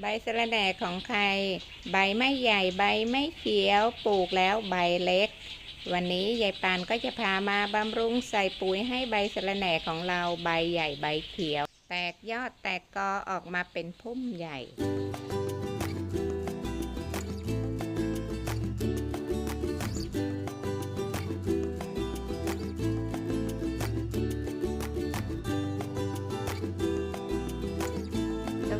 ใบสะระแหน่ของใคร ใบไม่ใหญ่ใบไม่เขียวปลูกแล้วใบเล็ก วันนี้ยายปานก็จะพามาบำรุงใส่ปุ๋ยให้ใบสะระแหน่ของเราใบใหญ่ใบเขียว แตกยอดแตกกอออกมาเป็นพุ่มใหญ่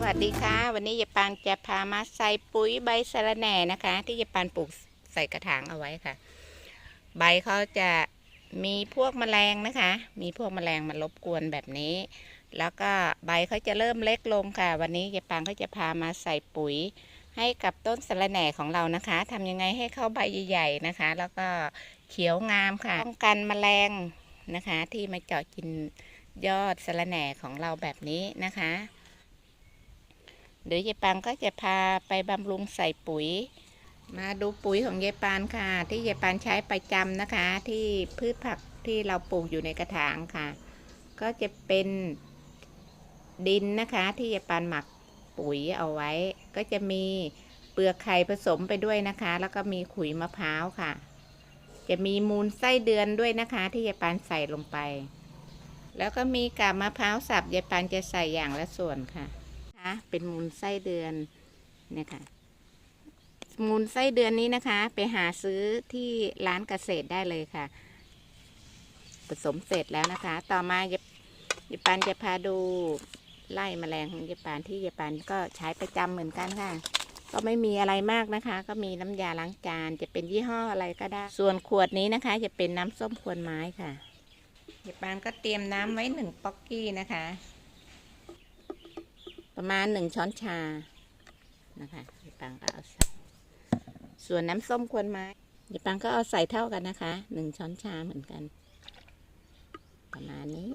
วัสดีค่ะ วันนี้ยายปานจะพามาใส่ปุ๋ยใบสะระแหน่นะคะ ที่ยายปานปลูกใส่กระถางเอาไว้ค่ะ ใบเขาจะมีพวกแมลงนะคะ มีพวกแมลงมารบกวนแบบนี้ แล้วก็ใบเขาจะเริ่มเล็กลงค่ะ วันนี้ยายปานก็จะพามาใส่ปุ๋ยให้กับต้นสะระแหน่ของเรานะคะทำยังไงให้เขาใบใหญ่ ๆนะคะ แล้วก็เขียวงามค่ะป้องกันแมลงนะคะ ที่มาเจาะกินยอดสะระแหน่ของเราแบบนี้นะคะ เดี๋ยวยายปานก็จะพาไปบำรุงใส่ปุ๋ย มาดูปุ๋ยของยายปานค่ะ ที่ยายปานใช้ประจำนะคะ ที่พืชผักที่เราปลูกอยู่ในกระถางค่ะ ก็จะเป็นดินนะคะ ที่ยายปานหมักปุ๋ยเอาไว้ ก็จะมีเปลือกไข่ผสมไปด้วยนะคะ แล้วก็มีขุยมะพร้าวค่ะ จะมีมูลไส้เดือนด้วยนะคะ ที่ยายปานใส่ลงไป แล้วก็มีกาบมะพร้าวสับยายปานจะใส่อย่างละส่วนค่ะ นะคะ เป็นมูลไส้เดือนเนี่ยค่ะ มูลไส้เดือนนี้นะคะ ไปหาซื้อที่ร้านเกษตรได้เลยค่ะ ผสมเสร็จแล้วนะคะ ต่อมายายปานจะพาดูไล่แมลงของยายปานที่ยายปานก็ใช้ประจำเหมือนกันค่ะ ก็ไม่มีอะไรมากนะคะ ก็มีน้ำยาล้างจานจะเป็นยี่ห้ออะไรก็ได้ ส่วนขวดนี้นะคะ จะเป็นน้ำส้มควนไม้ค่ะยายปานก็เตรียมน้ำไว้หนึ่งป๊อกกี้นะคะ ประมาณหนึ่งช้อนชานะคะยายปังก็เอาใส่ส่วนน้ำส้มควนไม้ยายปังก็เอาใส่เท่ากันนะคะหนึ่งช้อนชาเหมือนกัน ประมาณนี้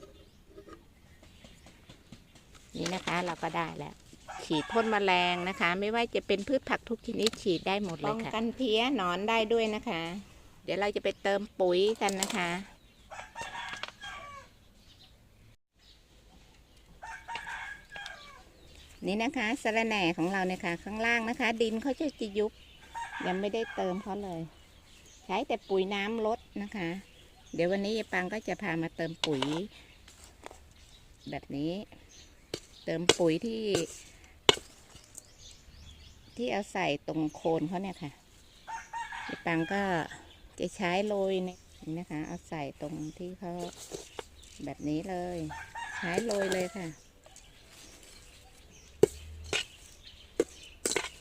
นี่นะคะเราก็ได้แล้ว ฉีดพ่นแมลงนะคะ ไม่ว่าจะเป็นพืชผักทุกชนิดฉีดได้หมดเลยค่ะป้องกันเพี้ยหนอนได้ด้วยนะคะ เดี๋ยวเราจะไปเติมปุ๋ยกันนะคะ นี่นะคะสะระแหน่ของเราเนี่ยค่ะ ข้างล่างนะคะ ดินเขาจะจะยุบ ยังไม่ได้เติมเขาเลย ใช้แต่ปุ๋ยน้ำลดนะคะ เดี๋ยววันนี้ยายปังก็จะพามาเติมปุ๋ย แบบนี้ เติมปุ๋ยที่ ที่เอาใส่ตรงโคนเขาเนี่ยค่ะยายปังก็จะใช้โรยนี่นะคะ เอาใส่ตรงที่เขาแบบนี้เลย ใช้โรยเลยค่ะ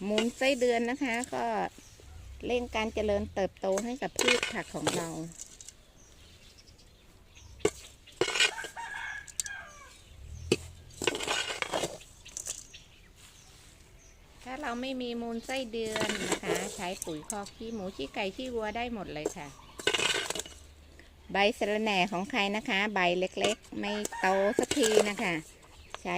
มูลไส้เดือนนะคะ ก็เร่งการเจริญเติบโตให้กับพืชผักของเรา ถ้าเราไม่มีมูลไส้เดือนนะคะ ใช้ปุ๋ยคอกขี้หมูขี้ไก่ขี้วัวได้หมดเลยค่ะ ใบสะระแหน่ของใครนะคะ ใบเล็กๆ ไม่โตสักทีนะคะ ใช้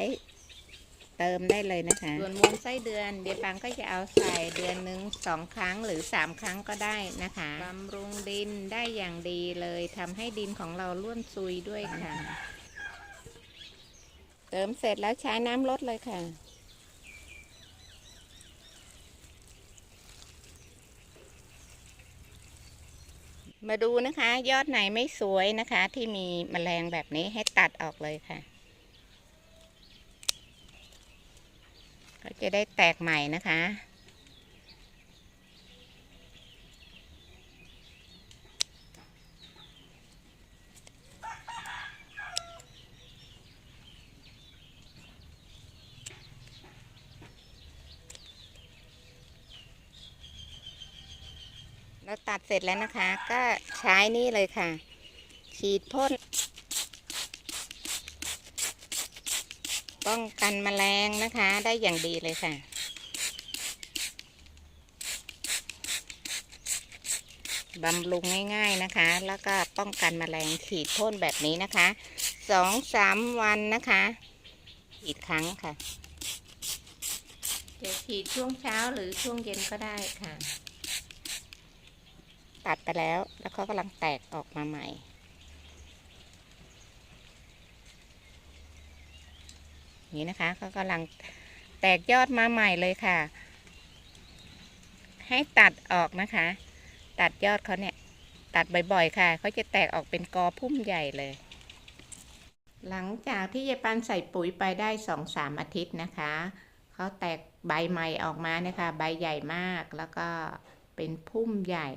เติมได้เลยนะคะ ส่วนมูลไส้เดือนเดียวปังก็จะเอาใส่เดือนหนึ่งสองครั้งหรือสามครั้งก็ได้นะคะบำรุงดินได้อย่างดีเลยทำให้ดินของเราล้วนซุยด้วยค่ะ เติมเสร็จแล้วใช้น้ำลดเลยค่ะมาดูนะคะ ยอดไหนไม่สวยนะคะ ที่มีแมลงแบบนี้ให้ตัดออกเลยค่ะ ก็จะได้แตกใหม่นะคะ เราตัดเสร็จแล้วนะคะ ก็ใช้นี่เลยค่ะ ฉีดพ่น ป้องกันแมลงนะคะ ได้อย่างดีเลยค่ะ บำรุงง่าย ๆนะคะ แล้วก็ป้องกันแมลงฉีดพ่นแบบนี้นะคะสองสามวันนะคะฉีดครั้งค่ะ จะฉีดช่วงเช้าหรือช่วงเย็นก็ได้ค่ะ ตัดไปแล้วแล้วเขากำลังแตกออกมาใหม่ นี่นะคะเขากำลังแตกยอดมาใหม่เลยค่ะ ให้ตัดออกนะคะ ตัดยอดเขาเนี่ย ตัดบ่อยๆ ค่ะเขาจะแตกออกเป็นกอพุ่มใหญ่เลย หลังจากที่ยายปันใส่ปุ๋ยไปได้สองสามอาทิตย์นะคะเขาแตกใบใหม่ออกมานี่ยค่ะใบใหญ่มากแล้วก็เป็นพุ่มใหญ่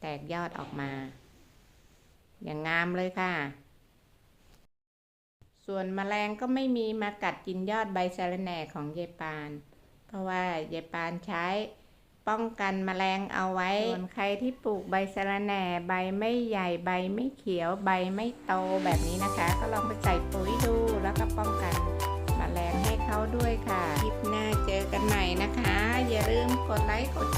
แตกยอดออกมา อย่างงามเลยค่ะ ส่วนแมลงก็ไม่มีมากัดกินยอดใบสะระแหน่ของยายปาน เพราะว่ายายปานใช้ป้องกันแมลงเอาไว้ ส่วนใครที่ปลูกใบสะระแหน่ใบไม่ใหญ่ใบไม่เขียวใบไม่โตแบบนี้นะคะ ก็ลองไปใส่ปุ๋ยดูแล้วก็ป้องกันแมลงให้เขาด้วยค่ะ คลิปหน้าเจอกันใหม่นะคะ อย่าลืมกดไลค์กด